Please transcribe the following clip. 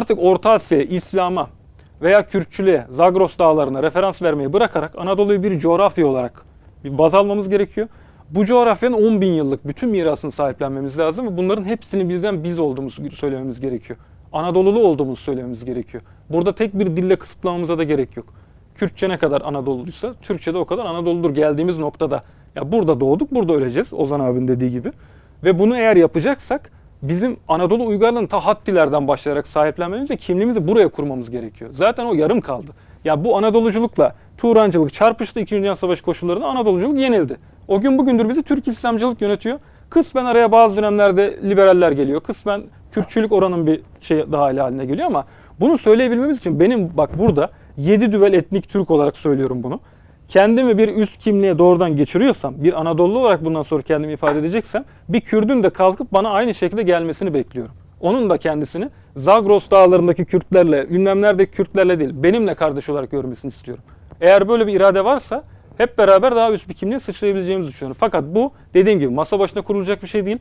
Artık Orta Asya'ya, İslam'a veya Kürtçülüğe, Zagros dağlarına referans vermeyi bırakarak Anadolu'yu bir coğrafya olarak bir baz almamız gerekiyor. Bu coğrafyanın 10 bin yıllık bütün mirasını sahiplenmemiz lazım ve bunların hepsini bizden biz olduğumuzu söylememiz gerekiyor. Anadolulu olduğumuzu söylememiz gerekiyor. Burada tek bir dille kısıtlamamıza da gerek yok. Kürtçe ne kadar Anadoluluysa Türkçe de o kadar Anadoludur geldiğimiz noktada. Ya burada doğduk, burada öleceğiz Ozan abinin dediği gibi. Ve bunu eğer yapacaksak bizim Anadolu uygarlığının ta Hattilerden başlayarak sahiplenmemiz ve kimliğimizi buraya kurmamız gerekiyor. Zaten o yarım kaldı. Ya bu Anadoluculukla Turancılık çarpıştı 2. Dünya Savaşı koşullarında Anadoluculuk yenildi. O gün bugündür bizi Türk İslamcılık yönetiyor. Kısmen araya bazı dönemlerde liberaller geliyor. Kısmen Kürtçülük oranın bir şey dahili haline geliyor ama bunu söyleyebilmemiz için benim bak burada 7 düvel etnik Türk olarak söylüyorum bunu. Kendimi bir üst kimliğe doğrudan geçiriyorsam, bir Anadolu olarak bundan sonra kendimi ifade edeceksem, bir Kürdün de kalkıp bana aynı şekilde gelmesini bekliyorum. Onun da kendisini Zagros dağlarındaki Kürtlerle, bilmem neredeki Kürtlerle değil, benimle kardeş olarak görmesini istiyorum. Eğer böyle bir irade varsa hep beraber daha üst bir kimliğe sıçrayabileceğimizi düşünüyorum. Fakat bu dediğim gibi masa başında kurulacak bir şey değil.